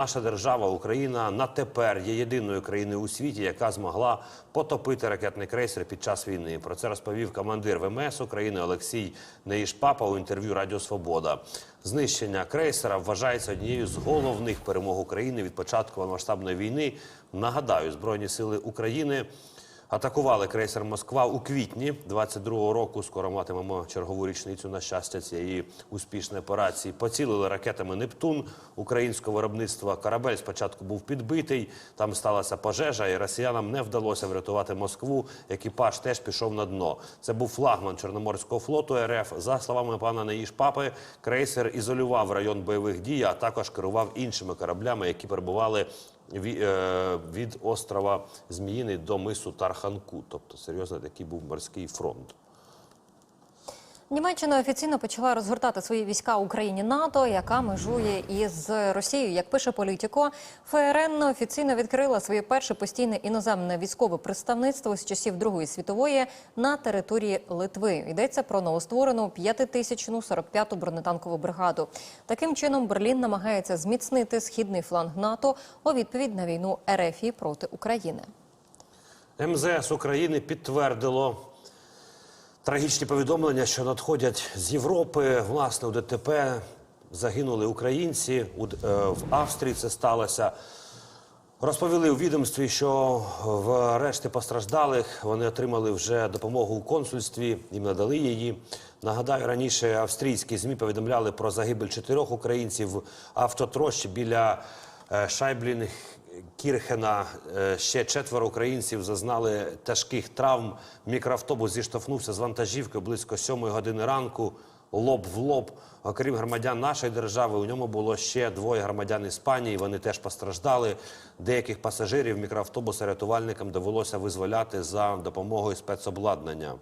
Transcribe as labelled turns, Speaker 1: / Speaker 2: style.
Speaker 1: Наша держава Україна на тепер є єдиною країною у світі, яка змогла потопити ракетний крейсер під час війни. Про це розповів командир ВМС України Олексій Неїшпапа у інтерв'ю Радіо Свобода. Знищення крейсера вважається однією з головних перемог України від початку масштабної війни. Нагадаю, збройні сили України. Атакували крейсер Москва у квітні 22-го року. Скоро матимемо чергову річницю на щастя цієї успішної операції. Поцілили ракетами Нептун українського виробництва. Корабель спочатку був підбитий. Там сталася пожежа, і росіянам не вдалося врятувати Москву. Екіпаж теж пішов на дно. Це був флагман Чорноморського флоту РФ. За словами пана Неїш Папи, крейсер ізолював район бойових дій, а також керував іншими кораблями, які перебували від острова Зміїний до мису Тарханку. Тобто серйозно такий був морський фронт.
Speaker 2: Німеччина офіційно почала розгортати свої війська у країні НАТО, яка межує із Росією. Як пише політико, ФРН офіційно відкрила своє перше постійне іноземне військове представництво з часів Другої світової на території Литви. Йдеться про новостворену п'ятитисячну 45-ту бронетанкову бригаду. Таким чином Берлін намагається зміцнити східний фланг НАТО у відповідь на війну РФ проти України.
Speaker 1: МЗС України підтвердило трагічні повідомлення, що надходять з Європи. Власне, у ДТП загинули українці. Е, в Австрії це сталося. Розповіли у відомстві, що в решті постраждалих вони отримали вже допомогу у консульстві, їм надали її. Нагадаю, раніше австрійські змі повідомляли про загибель чотирьох українців в автотрощі біля Шайблін Кірхена. Е, Ще четверо українців зазнали тяжких травм. Мікроавтобус зіштовхнувся з вантажівкою близько сьомої години ранку лоб в лоб. Окрім громадян нашої держави, у ньому було ще двоє громадян Іспанії. Вони теж постраждали. Деяких пасажирів мікроавтобуса рятувальникам довелося визволяти за допомогою спецобладнання.